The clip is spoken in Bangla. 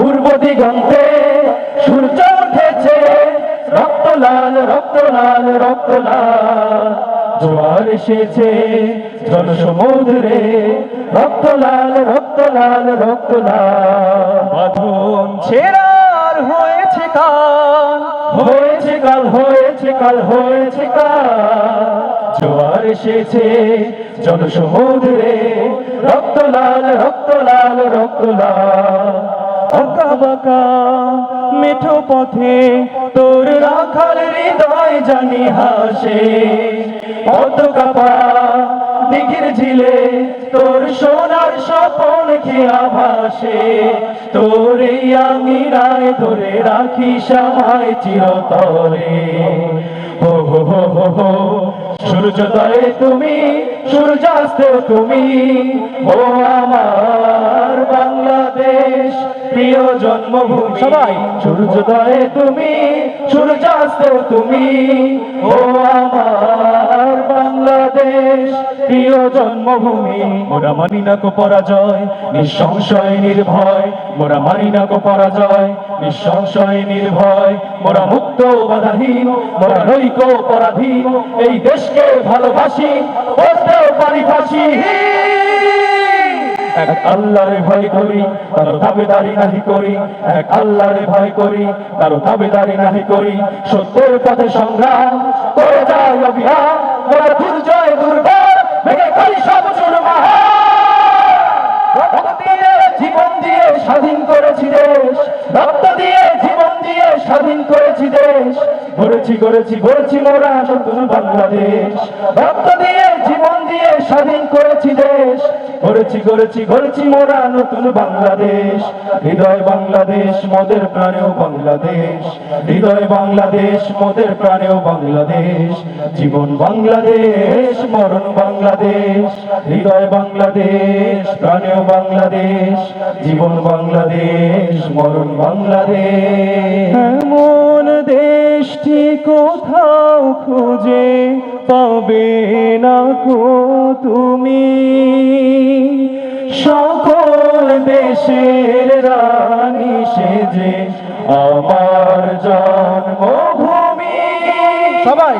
পূর্ব দিগন্তে সূর্য উঠেছে রক্ত লাল রক্ত লাল রক্ত লাল জোয়ার এসেছে জনসমুদ্রে রক্ত লাল রক্ত লাল রক্ত লাল বাঁধন ছেড়ার হয়েছে কাল। হয়েছে কাল হয়েছে কাল হয়েছে কাল। জোয়ার এসেছে জনসমুদ্রে রক্ত লাল রক্ত লাল রক্ত লাল আঁকা বাঁকা মেঠো পথে তোর রাখাল হৃদয় জানি হাসে। পতাকা দিঘির ঝিলে তোর সোনার স্বপন খেয়া ভাসে তোর এই আঙিনায় ধরে রাখি সবাই চিরতরে। হো হো সূর্যোদয়ে তুমি, সূর্যাস্তেও তুমি, ও আমার বাংলাদেশ প্রিয় জন্মভূমি। সবাই, সূর্যোদয়ে তুমি, সূর্যাস্তেও তুমি। ও আমার বাংলাদেশ, প্রিয় জন্মভূমি। মোরা মানি না কো পরাজয়, নিঃসংশয় নির্ভয়। মোরা মানি না কো পরাজয়, নিঃসংশয় নির্ভয়। মোরা মুক্ত বাধাহীন, মোরা নৈক পরাধীন। এই দেশকে ভালোবাসি, বলতেও পারি ফাঁসি। এক আল্লাহরে ভয় করি, তার দাবিদারি নাহি করি, এক আল্লাহরে ভয় করি, তার দাবিদারি নাহি করি। সত্যের পথে সংগ্রাম করে যায় অভিযান মোরা দুর্জয় দুর্বার, ভেঙে করি সব জীবন দিয়ে স্বাধীন করেছি দেশ, রক্ত দিয়ে জীবন দিয়ে স্বাধীন করেছি দেশ। গড়েছি করেছি গড়েছি মোরা নতুন বাংলাদেশ। রক্ত দিয়ে, জীবন দিয়ে স্বাধীন করেছি দেশ। করেছি করেছি গড়েছি মোরা নতুন বাংলাদেশ। হৃদয় বাংলাদেশ, মোদের প্রাণেও বাংলাদেশ। হৃদয় বাংলাদেশ, মোদের প্রাণেও বাংলাদেশ। জীবন বাংলাদেশ, মরণ বাংলাদেশ। হৃদয় বাংলাদেশ, প্রাণেও বাংলাদেশ। জীবন বাংলাদেশ, মরণ বাংলাদেশ। খুঁজে পাবে না কো তুমি। সকল দেশের রানী সেজে আমার জন্মভূমি। সবাই।